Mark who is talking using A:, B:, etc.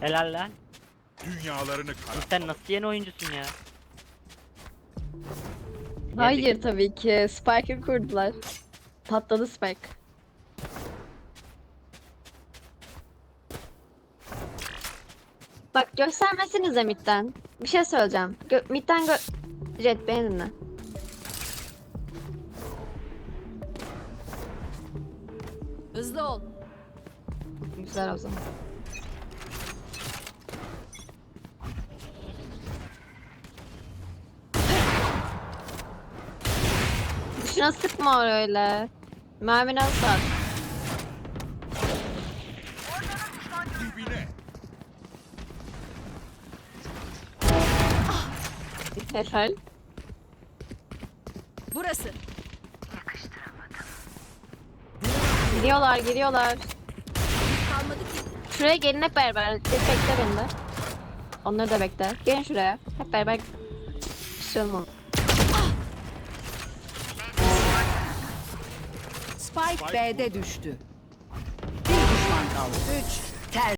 A: Helal lan.
B: Dünyalarını kara.
A: Sen nasıl yeni oyuncusun ya?
C: Hayır tabii ki. Spike'ı kurdular. Patladı Spike. Bak göstermesinize midden. Bir şey söyleyeceğim. Gö midden gö... Jet beni dinle.
D: Hızlı ol.
C: Güzel o zaman. Şuna sıkma öyle. Mermini az at. Helal.
D: Burası.
C: Giriyorlar giriyorlar.
D: Kalmadı ki.
C: Şuraya gelin hep beraber. Bekle beni de. Onları da bekle. Gelin şuraya. Hep beraber. Pişirelim onu.
D: Spike B'de düştü. Bir düşman kaldı. Üç. Ter